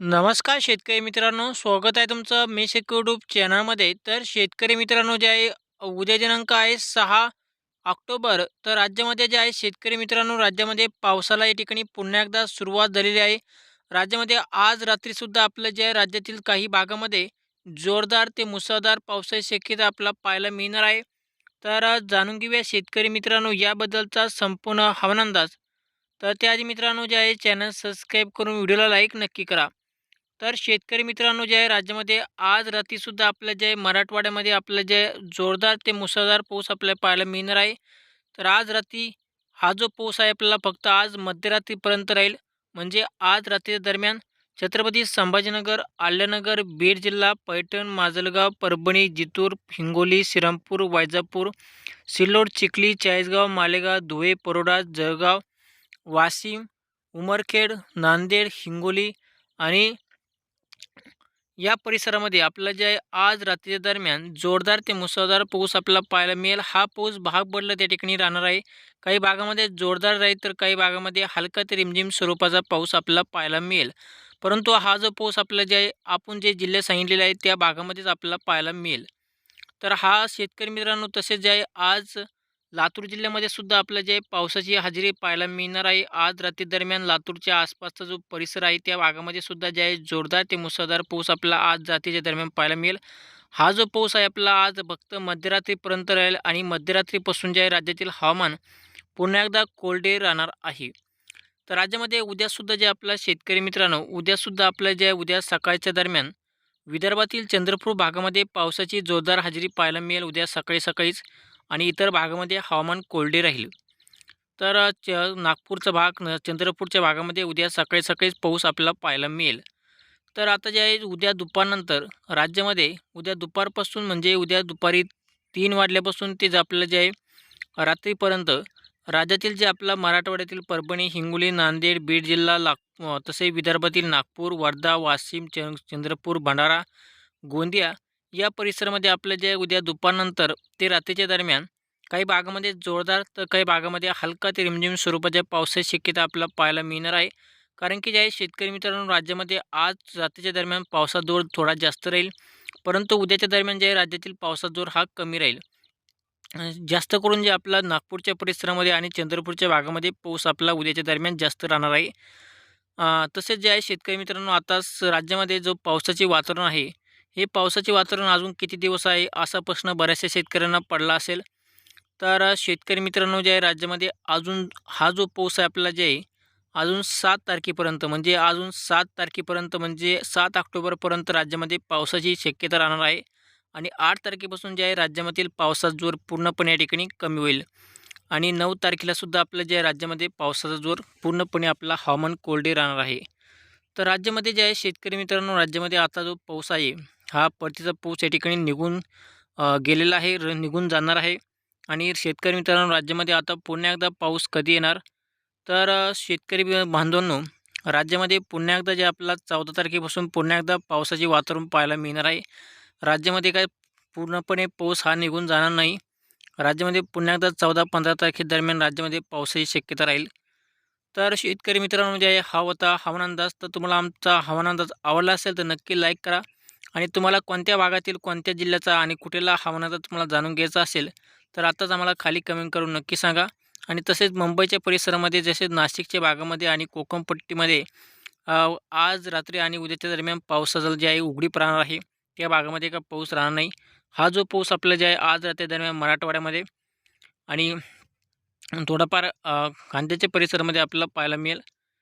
नमस्कार शेतकरी मित्रांनो स्वागत आहे तुमचं मी शेतकरी यूट्यूब चॅनलमध्ये. तर शेतकरी मित्रांनो जे आहे उद्या दिनांक आहे सहा ऑक्टोबर. तर राज्यामध्ये जे आहे शेतकरी मित्रांनो राज्यामध्ये पावसाला या ठिकाणी पुन्हा एकदा सुरुवात झालेली आहे. राज्यामध्ये आज रात्रीसुद्धा आपलं जे आहे राज्यातील काही भागामध्ये जोरदार ते मुसळधार पावसाची शक्यता आपला पाहायला मिळणार आहे. तर जाणून घेऊया शेतकरी मित्रांनो याबद्दलचा संपूर्ण हवामान अंदाज. तर त्याआधी मित्रांनो जे आहे चॅनल सबस्क्राईब करून व्हिडिओला लाईक नक्की करा. तर शेतकरी मित्रांनो जे आहे राज्यामध्ये आज रात्रीसुद्धा आपलं जे आहे मराठवाड्यामध्ये आपलं जे जोरदार ते मुसळधार पाऊस आपल्याला पाहायला मिळणार आहे. तर आज रात्री हा जो पाऊस आहे आपल्याला फक्त आज मध्यरात्रीपर्यंत राहील. म्हणजे आज रात्रीच्या दरम्यान छत्रपती संभाजीनगर आल्यानगर बीड जिल्हा पैठण माजलगाव परभणी जितूर हिंगोली श्रीरामपूर वायजापूर सिल्लोड चिखली चाळीसगाव मालेगाव धुळे परोडा जळगाव वाशिम उमरखेड नांदेड हिंगोली आणि या परिसरामध्ये आपलं जे आहे आज रात्रीच्या दरम्यान जोरदार ते मुसळधार पाऊस आपल्याला पाहायला मिळेल. हा पाऊस भाग बदलत त्या ठिकाणी राहणार आहे. काही भागामध्ये जोरदार राहील तर काही भागामध्ये हलका ते रिमझिम स्वरूपाचा पाऊस आपल्याला पाहायला मिळेल. परंतु हा जो पाऊस आपला जे आहे आपण जे जिल्हे सांगितलेले आहे त्या भागामध्येच आपल्याला पाहायला मिळेल. तर हा शेतकरी मित्रांनो तसेच जे आहे आज लातूर जिल्ह्यामध्ये सुद्धा आपलं जे पावसाची हजेरी पाहायला मिळणार आहे. आज रात्री दरम्यान लातूरच्या आसपासचा जो परिसर आहे त्या भागामध्ये सुद्धा जे आहे जोरदार ते मुसळधार पाऊस आपला आज रात्रीच्या दरम्यान पाहायला मिळेल. हा जो पाऊस आहे आपला आज फक्त मध्यरात्रीपर्यंत राहील आणि मध्यरात्रीपासून जे आहे राज्यातील हवामान पुन्हा एकदा कोरडे राहणार आहे. तर राज्यामध्ये उद्यासुद्धा जे आपला शेतकरी मित्रांनो उद्यासुद्धा आपलं जे उद्या सकाळच्या दरम्यान विदर्भातील चंद्रपूर भागामध्ये पावसाची जोरदार हजेरी पाहायला मिळेल. उद्या सकाळी सकाळीच आणि इतर भागामध्ये हवामान कोरडे राहील. तर च नागपूरचा भाग न चंद्रपूरच्या भागामध्ये उद्या सकाळी सकाळीच पाऊस आपल्याला पाहायला मिळेल. तर आता जे आहे उद्या दुपारनंतर राज्यामध्ये उद्या दुपारपासून म्हणजे उद्या दुपारी तीन वाजल्यापासून ते जे आपलं जे आहे रात्रीपर्यंत राज्यातील जे आपला मराठवाड्यातील परभणी हिंगोली नांदेड बीड जिल्हा लाग तसेच तसे विदर्भातील नागपूर वर्धा वाशिम च चंद्रपूर भंडारा गोंदिया या परिसरामध्ये आपलं जे उद्या दुपारनंतर ते रात्रीच्या दरम्यान काही भागामध्ये जोरदार तर काही भागामध्ये हलका ते रिमझिम स्वरूपाच्या पावसाची शक्यता आपल्याला पाहायला मिळणार आहे. कारण की जे आहे शेतकरी मित्रांनो राज्यामध्ये आज रात्रीच्या दरम्यान पावसाचा जोर थोडा जास्त राहील. परंतु उद्याच्या दरम्यान जे आहे राज्यातील पावसाचा जोर हा कमी राहील. जास्त करून जे आपला नागपूरच्या परिसरामध्ये आणि चंद्रपूरच्या भागामध्ये पाऊस आपला उद्याच्या दरम्यान जास्त राहणार आहे. तसेच जे आहे शेतकरी मित्रांनो आता स- राज्यामध्ये जो पावसाचे वातावरण आहे हे पावसाचे वातावरण अजून किती दिवस आहे असा प्रश्न बऱ्याचशा शेतकऱ्यांना पडला असेल. तर शेतकरी मित्रांनो जे आहे राज्यामध्ये अजून हा जो पाऊस आहे आपला जे आहे अजून सात तारखेपर्यंत म्हणजे अजून सात तारखेपर्यंत म्हणजे सात ऑक्टोबरपर्यंत राज्यामध्ये पावसाची शक्यता राहणार आहे. आणि आठ तारखेपासून जे आहे राज्यामधील पावसाचा जोर पूर्णपणे या ठिकाणी कमी होईल. आणि नऊ तारखेलासुद्धा आपलं जे आहे राज्यामध्ये पावसाचा जोर पूर्णपणे आपला हवामान कोरडे राहणार आहे. तर राज्यामध्ये जे आहे शेतकरी मित्रांनो राज्यामध्ये आता जो पाऊस आहे हा परतीचा पाऊस या ठिकाणी निघून गेलेला आहे र निघून जाणार आहे. आणि शेतकरी मित्रांनो राज्यामध्ये आता पुन्हा एकदा पाऊस कधी येणार? तर शेतकरी बांधवांनो राज्यामध्ये पुन्हा एकदा जे आपला चौदा तारखेपासून पुन्हा एकदा पावसाचे वातावरण पाहायला मिळणार आहे. राज्यामध्ये काय पूर्णपणे पाऊस हा निघून जाणार नाही. राज्यामध्ये पुन्हा एकदा चौदा पंधरा तारखेदरम्यान राज्यामध्ये पावसाची शक्यता राहील. तर शेतकरी मित्रांनो म्हणजे हा होता हवामान अंदाज. तर तुम्हाला आमचा हवामान अंदाज आवडला असेल तर नक्की लाईक करा. आणि तुम्हाला कोणत्या भागातील कोणत्या जिल्ह्याचा आणि कुठेला हवानाचा तुम्हाला जाणून घ्यायचा असेल तर आत्ताच आम्हाला खाली कमेंट करून नक्की सांगा. आणि तसेच मुंबईच्या परिसरामध्ये जसे नाशिकच्या भागामध्ये आणि कोकणपट्टीमध्ये आज रात्री आणि उद्याच्या दरम्यान पावसाचं जे आहे उघडीप राहणार आहे. त्या भागामध्ये का पाऊस राहणार नाही. हा जो पाऊस आपला जे आहे आज रात्री दरम्यान मराठवाड्यामध्ये आणि थोडाफार अ, खांद्याच्या परिसरामध्ये आपल्याला पाहायला मिळेल.